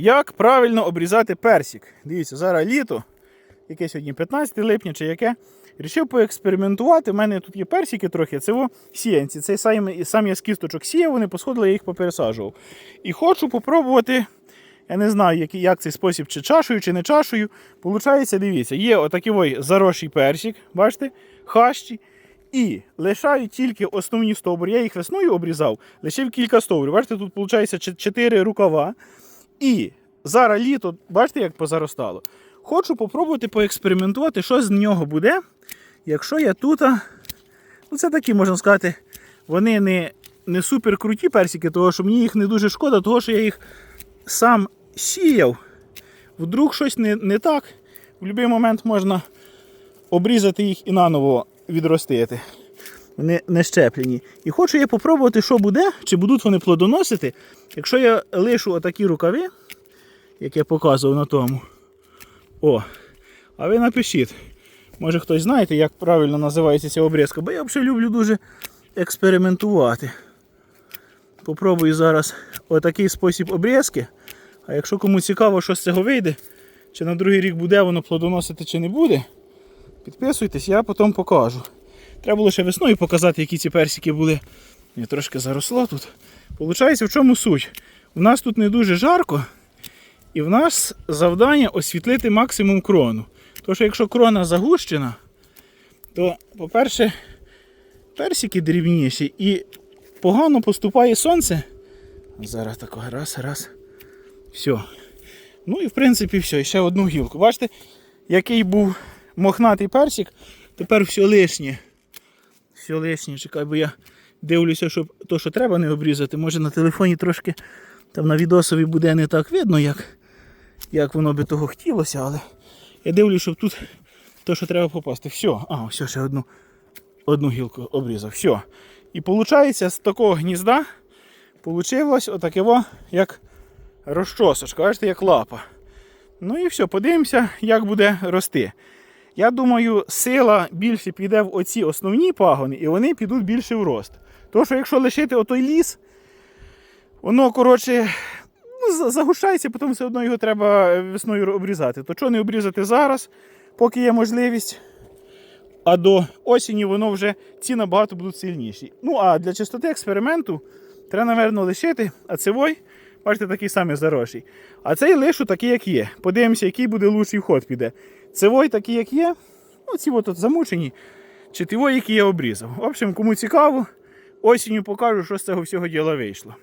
Як правильно обрізати персик? Дивіться, зараз літо, яке сьогодні 15 липня чи яке. Рішив поекспериментувати. У мене тут є персики трохи, це во сіянці. Це сам, сам я з кісточок сіяв, вони посходили, я їх попересаджував. І хочу попробувати, я не знаю, як, як цей спосіб, чи чашею, чи не чашею. Получається, дивіться, є отакий ой заросший персик, бачите, хащі. І лишаю тільки основні стовбури. Я їх весною обрізав, лишив кілька стовбурів. Бачите, тут виходить 4 рукава. І зараз літо, бачите, як позаростало. Хочу попробувати поекспериментувати, що з нього буде, якщо я тут. Ну, це такі, можна сказати, вони не, не супер круті персики, тому що мені їх не дуже шкода, тому що я їх сам сіяв. Вдруг щось не, не так. В будь-який момент можна обрізати їх і наново відростити. Вони не щеплені. І хочу я попробувати, що буде, чи будуть вони плодоносити, якщо я лишу отакі рукави, як я показував на тому. О, а ви напишіть. Може хтось знаєте, як правильно називається ця обрізка, бо я взагалі люблю дуже експериментувати. Попробую зараз отакий спосіб обрізки. А якщо кому цікаво, що з цього вийде, чи на другий рік буде воно плодоносити, чи не буде, підписуйтесь, я потім покажу. Треба було ще весною показати, які ці персики були. Мені трошки заросло тут. Получається, в чому суть? У нас тут не дуже жарко, і в нас завдання освітлити максимум крону. Тому що якщо крона загущена, то, по-перше, персики дрібніші і погано поступає сонце. Зараз тако раз, раз. Все. Ну і в принципі все. І ще одну гілку. Бачите, який був мохнатий персик, тепер все лишнє. Все чекай, бо я дивлюся, щоб то, що треба, не обрізати. Може на телефоні трошки там на відосові буде не так видно, як, як воно би того хотілося, але я дивлюся, щоб тут то, що треба попасти. Все, а, все, ще одну, одну гілку обрізав. Все. І виходить, з такого гнізда вийшло отаке, як розчосочка, бачите, як лапа. Ну і все, подивимося, як буде рости. Я думаю, сила більше піде в оці основні пагони, і вони підуть більше в рост. Тому що якщо лишити отой ліс, воно, коротше, ну, за- загущається, потім все одно його треба весною обрізати. То чого не обрізати зараз, поки є можливість. А до осені воно вже ці набагато будуть сильніші. Ну, а для чистоти експерименту треба, напевно, лишити, а цивой, бачите, такий самий заросший. А цей лишу такий, як є. Подивимося, який буде лучший вход піде. Цивой такий, як є. Ну, ці от замучені. Чи ті, які я обрізав. В общем, кому цікаво, осінню покажу, що з цього всього діла вийшло.